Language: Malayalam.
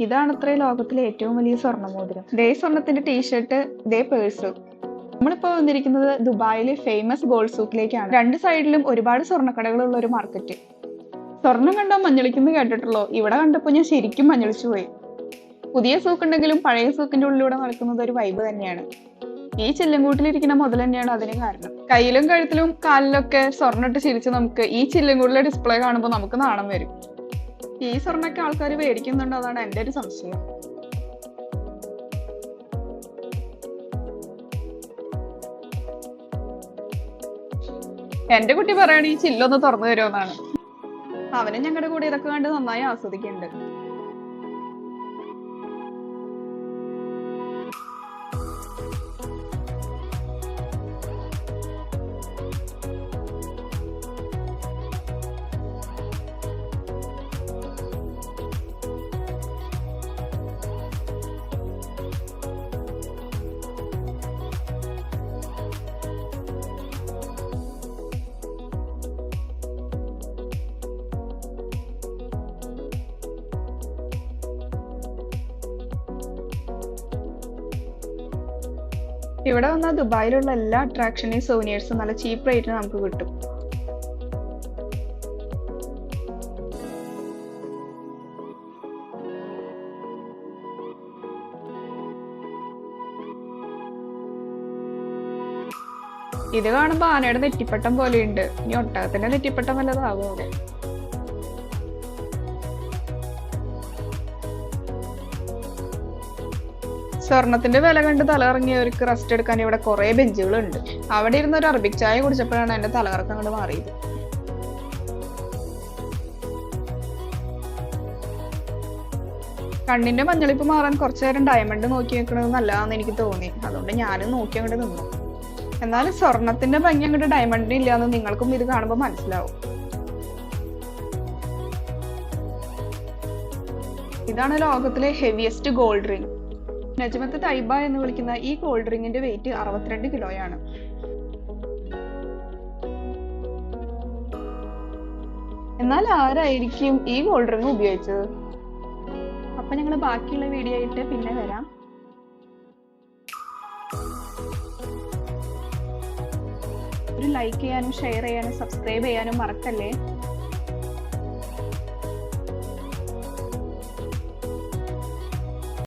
ഇതാണ് അത്രേ ലോകത്തിലെ ഏറ്റവും വലിയ സ്വർണമോതിരം ദേ സ്വർണത്തിന്റെ ടീഷർട്ട് ദേ പേഴ്സ് നമ്മളിപ്പോ വന്നിരിക്കുന്നത് ദുബായിലെ ഫേമസ് ഗോൾഡ് സൂക്കിലേക്കാണ് രണ്ട് സൈഡിലും ഒരുപാട് സ്വർണക്കടകളുള്ള ഒരു മാർക്കറ്റ് സ്വർണം കണ്ടോ മഞ്ഞളിക്കുന്നു കേട്ടിട്ടുള്ളോ? ഇവിടെ കണ്ടപ്പോൾ ഞാൻ ശരിക്കും മഞ്ഞളിച്ചു പോയി. പുതിയ സൂക്കുണ്ടെങ്കിലും പഴയ സൂക്കിന്റെ ഉള്ളിലൂടെ നടക്കുന്നത് ഒരു വൈബ് തന്നെയാണ്. ഈ ചില്ലങ്കൂട്ടിലിരിക്കുന്ന മുതൽ തന്നെയാണ് അതിന് കാരണം. കയ്യിലും കഴുത്തിലും കാലിലൊക്കെ സ്വർണിട്ട് ചിരിച്ച് നമുക്ക് ഈ ചില്ലങ്കൂട്ടിലെ ഡിസ്പ്ലേ കാണുമ്പോൾ നമുക്ക് നാണം വരും. ഈ സ്വർണൊക്കെ ആൾക്കാർ മേടിക്കുന്നുണ്ടോ അതാണ് എന്റെ ഒരു സംശയം. എന്റെ കുട്ടി പറയണ ഈ ചില്ലൊന്ന് തുറന്നു തരുമെന്നാണ് അവനും ഞങ്ങളുടെ കൂടെ ഇതൊക്കെ കണ്ട് നന്നായി ആസ്വദിക്കുന്നുണ്ട്. ഇവിടെ വന്നാൽ ദുബായിലുള്ള എല്ലാ അട്രാക്ഷനെയും സോനിയേഴ്സും നല്ല ചീപ്പ് റേറ്റിന് നമുക്ക് കിട്ടും. ഇത് കാണുമ്പോൾ ആനയുടെ നെറ്റിപ്പട്ടം പോലെയുണ്ട്. ഇനി ഒട്ടകത്തിന്റെ നെറ്റിപ്പട്ടം വല്ലതാവും സ്വർണത്തിന്റെ വില കണ്ട് തലകറങ്ങിയവർക്ക് റെസ്റ്റ് എടുക്കാൻ ഇവിടെ കുറെ ബെഞ്ചുകളുണ്ട്. അവിടെ ഇരുന്ന് ഒരു അറബിക് ചായ കുടിച്ചപ്പോഴാണ് എന്റെ തലകറക്കം അങ്ങോട്ട് മാറിയത്. കണ്ണിന്റെ മഞ്ഞളിപ്പ് മാറാൻ കുറച്ചു നേരം ഡയമണ്ട് നോക്കി നിൽക്കുന്നത് നല്ലതാന്ന് എനിക്ക് തോന്നി. അതുകൊണ്ട് ഞാനും നോക്കി അങ്ങോട്ട് നിന്നു. എന്നാലും സ്വർണത്തിന്റെ ഭംഗി അങ്ങോട്ട് ഡയമണ്ടിന് ഇല്ലാന്ന് നിങ്ങൾക്കും ഇത് കാണുമ്പോൾ മനസ്സിലാവും. ഇതാണ് ലോകത്തിലെ heaviest gold ring Najmath Thaiba എന്ന് വിളിക്കുന്ന ഈ കോൾഡ് ഡ്രിങ്കിന്റെ വെയിറ്റ് അറുപത്തിരണ്ട് കിലോയാണ് എന്നാൽ ആരായിരിക്കും ഈ കോൾഡ് ഡ്രിങ്ക് ഉപയോഗിച്ചത്? അപ്പൊ ഞങ്ങൾ ബാക്കിയുള്ള വീഡിയോ ആയിട്ട് പിന്നെ വരാം. ഒരു ലൈക്ക് ചെയ്യാനും ഷെയർ ചെയ്യാനും സബ്സ്ക്രൈബ് ചെയ്യാനും മറക്കല്ലേ?